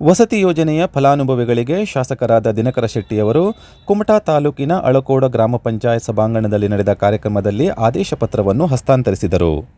ವಸತಿ ಯೋಜನೆಯ ಫಲಾನುಭವಿಗಳಿಗೆ ಶಾಸಕರಾದ ದಿನಕರ ಶೆಟ್ಟಿಯವರು ಕುಮಟಾ ತಾಲೂಕಿನ ಅಳಕೋಡ ಗ್ರಾಮ ಪಂಚಾಯತ್ ಸಭಾಂಗಣದಲ್ಲಿ ನಡೆದ ಕಾರ್ಯಕ್ರಮದಲ್ಲಿ ಆದೇಶ ಪತ್ರವನ್ನು ಹಸ್ತಾಂತರಿಸಿದರು.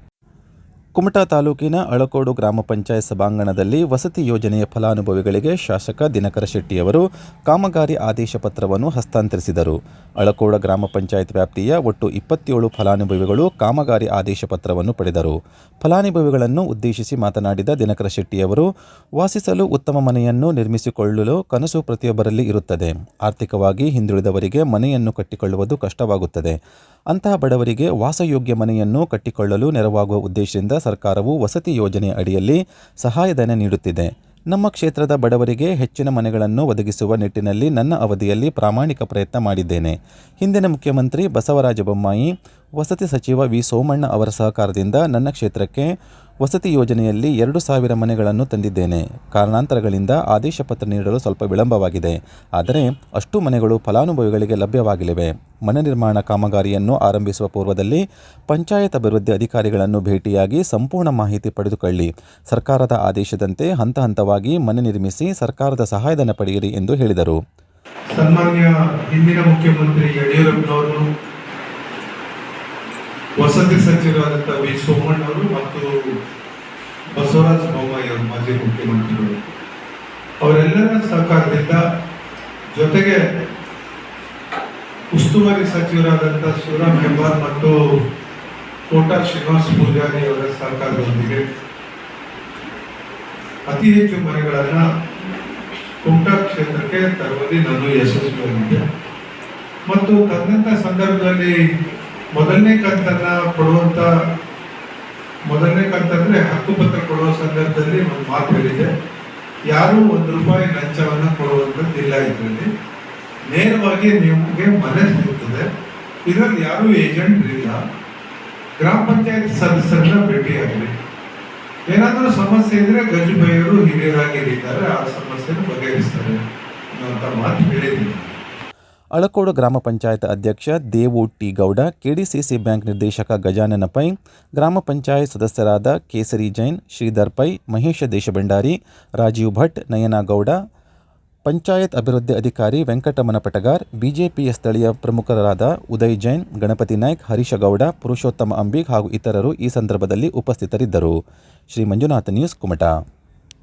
ಕುಮಟಾ ತಾಲೂಕಿನ ಅಳಕೋಡು ಗ್ರಾಮ ಪಂಚಾಯತ್ ಸಭಾಂಗಣದಲ್ಲಿ ವಸತಿ ಯೋಜನೆಯ ಫಲಾನುಭವಿಗಳಿಗೆ ಶಾಸಕ ದಿನಕರ ಶೆಟ್ಟಿಯವರು ಕಾಮಗಾರಿ ಆದೇಶ ಪತ್ರವನ್ನು ಹಸ್ತಾಂತರಿಸಿದರು. ಅಳಕೋಡ ಗ್ರಾಮ ಪಂಚಾಯತ್ ವ್ಯಾಪ್ತಿಯ ಒಟ್ಟು ಇಪ್ಪತ್ತೇಳು ಫಲಾನುಭವಿಗಳು ಕಾಮಗಾರಿ ಆದೇಶ ಪತ್ರವನ್ನು ಪಡೆದರು. ಫಲಾನುಭವಿಗಳನ್ನು ಉದ್ದೇಶಿಸಿ ಮಾತನಾಡಿದ ದಿನಕರ ಶೆಟ್ಟಿಯವರು, ವಾಸಿಸಲು ಉತ್ತಮ ಮನೆಯನ್ನು ನಿರ್ಮಿಸಿಕೊಳ್ಳಲು ಕನಸು ಪ್ರತಿಯೊಬ್ಬರಲ್ಲಿ ಇರುತ್ತದೆ. ಆರ್ಥಿಕವಾಗಿ ಹಿಂದುಳಿದವರಿಗೆ ಮನೆಯನ್ನು ಕಟ್ಟಿಕೊಳ್ಳುವುದು ಕಷ್ಟವಾಗುತ್ತದೆ. ಅಂತಹ ಬಡವರಿಗೆ ವಾಸಯೋಗ್ಯ ಮನೆಯನ್ನು ಕಟ್ಟಿಕೊಳ್ಳಲು ನೆರವಾಗುವ ಉದ್ದೇಶದಿಂದ ಸರ್ಕಾರವು ವಸತಿ ಯೋಜನೆ ಅಡಿಯಲ್ಲಿ ಸಹಾಯಧನ ನೀಡುತ್ತಿದೆ. ನಮ್ಮ ಕ್ಷೇತ್ರದ ಬಡವರಿಗೆ ಹೆಚ್ಚಿನ ಮನೆಗಳನ್ನು ಒದಗಿಸುವ ನಿಟ್ಟಿನಲ್ಲಿ ನನ್ನ ಅವಧಿಯಲ್ಲಿ ಪ್ರಾಮಾಣಿಕ ಪ್ರಯತ್ನ ಮಾಡಿದ್ದೇನೆ. ಹಿಂದಿನ ಮುಖ್ಯಮಂತ್ರಿ ಬಸವರಾಜ ಬೊಮ್ಮಾಯಿ ವಸತಿ ಸಚಿವ ವಿ. ಸೋಮಣ್ಣ ಅವರ ಸಹಕಾರದಿಂದ ನನ್ನ ಕ್ಷೇತ್ರಕ್ಕೆ ವಸತಿ ಯೋಜನೆಯಲ್ಲಿ ಎರಡು ಸಾವಿರ ಮನೆಗಳನ್ನು ತಂದಿದ್ದೇನೆ. ಕಾರಣಾಂತರಗಳಿಂದ ಆದೇಶ ಪತ್ರ ನೀಡಲು ಸ್ವಲ್ಪ ವಿಳಂಬವಾಗಿದೆ. ಆದರೆ ಅಷ್ಟು ಮನೆಗಳು ಫಲಾನುಭವಿಗಳಿಗೆ ಲಭ್ಯವಾಗಲಿವೆ ಮನೆ ನಿರ್ಮಾಣ ಕಾಮಗಾರಿಯನ್ನು ಆರಂಭಿಸುವ ಪೂರ್ವದಲ್ಲಿ ಪಂಚಾಯತ್ ಅಭಿವೃದ್ಧಿ ಅಧಿಕಾರಿಗಳನ್ನು ಭೇಟಿಯಾಗಿ ಸಂಪೂರ್ಣ ಮಾಹಿತಿ ಪಡೆದುಕೊಳ್ಳಿ. ಸರ್ಕಾರದ ಆದೇಶದಂತೆ ಹಂತ ಹಂತವಾಗಿ ಮನೆ ನಿರ್ಮಿಸಿ ಸರ್ಕಾರದ ಸಹಾಯಧನ ಪಡೆಯಿರಿ ಎಂದು ಹೇಳಿದರು. ಸನ್ಮಾನ್ಯ ಹಿಂದಿನ ಮುಖ್ಯಮಂತ್ರಿ ಯಡಿಯೂರಪ್ಪನವರು ವಸತಿ ಸಚಿವರಾದಂಥ ವಿ ಸೋಮಣ್ಣವರು ಮತ್ತು ಬಸವರಾಜ ಬೊಮ್ಮಾಯಿ ಅವರು ಮಾಜಿ ಮುಖ್ಯಮಂತ್ರಿಗಳು. ಅವರೆಲ್ಲರ ಸಹಕಾರದಿಂದ ಜೊತೆಗೆ ಉಸ್ತುವಾರಿ ಸಚಿವರಾದಂಥ ಶಿವರಾಮ್ ಹೆಬ್ಬಾರ್ ಮತ್ತು ಕೋಟಾ ಶ್ರೀನಿವಾಸ್ ಪೂಜಾರಿ ಅವರ ಸಹಕಾರದೊಂದಿಗೆ ಅತಿ ಹೆಚ್ಚು ಮನೆಗಳನ್ನು ಕುಮಟಾ ಕ್ಷೇತ್ರಕ್ಕೆ ತರುವಲ್ಲಿ ನಾನು ಯಶಸ್ವಿಯಾಗಿದ್ದೆ. ಮತ್ತು ತಂದಂತ ಸಂದರ್ಭದಲ್ಲಿ ಮೊದಲನೇ ಕಂತನ್ನ ಕೊಡುವಂತ, ಮೊದಲನೇ ಕಂತಂದ್ರೆ ಹಕ್ಕುಪತ್ರ ಕೊಡುವ ಸಂದರ್ಭದಲ್ಲಿ ಒಂದು ಮಾತು ಹೇಳಿದೆ. ಯಾರು ಒಂದು ರೂಪಾಯಿ ಲಂಚವನ್ನ ಕೊಡುವಂತದ್ದಿಲ್ಲ ಇದರಲ್ಲಿ. ನೇರವಾಗಿ ನಿಮಗೆ ಮನೆ ಸಿಗುತ್ತದೆ. ಇದರಲ್ಲಿ ಯಾರು ಏಜೆಂಟ್ ಇಲ್ಲ. ಗ್ರಾಮ ಪಂಚಾಯತ್ ಸದಸ್ಯರನ್ನ ಭೇಟಿಯಾಗಲಿ. ಏನಾದರೂ ಸಮಸ್ಯೆ ಇದ್ರೆ ಗಜಬೈಯರು ಹಿರಿಯರಾಗಿರಿದ್ದಾರೆ ಆ ಸಮಸ್ಯೆನ ಬಗೆಹರಿಸ್ತಾರೆ ಅನ್ನೋಂಥ ಮಾತು ಹೇಳಿದ್ದೀನಿ. ಅಳಕೋಡು ಗ್ರಾಮ ಪಂಚಾಯತ್ ಅಧ್ಯಕ್ಷ Devu T Gowda, KDCC bank ನಿರ್ದೇಶಕ ಗಜಾನನ ಪೈ, ಗ್ರಾಮ ಪಂಚಾಯತ್ ಸದಸ್ಯರಾದ ಕೇಸರಿ ಜೈನ್, ಶ್ರೀಧರ್ ಪೈ, ಮಹೇಶ ದೇಶಭಂಡಾರಿ, ರಾಜೀವ್ ಭಟ್, ನಯನಾ ಗೌಡ, ಪಂಚಾಯತ್ ಅಭಿವೃದ್ಧಿ ಅಧಿಕಾರಿ ವೆಂಕಟಮನ ಪಟಗಾರ್, ಬಿಜೆಪಿಯ ಸ್ಥಳೀಯ ಪ್ರಮುಖರಾದ ಉದಯ್ ಜೈನ್, ಗಣಪತಿ ನಾಯ್ಕ್, ಹರೀಶ ಗೌಡ, ಪುರುಷೋತ್ತಮ ಅಂಬಿಗ್ ಹಾಗೂ ಇತರರು ಈ ಸಂದರ್ಭದಲ್ಲಿ ಉಪಸ್ಥಿತರಿದ್ದರು. ಶ್ರೀ ಮಂಜುನಾಥ ನ್ಯೂಸ್, ಕುಮಟಾ.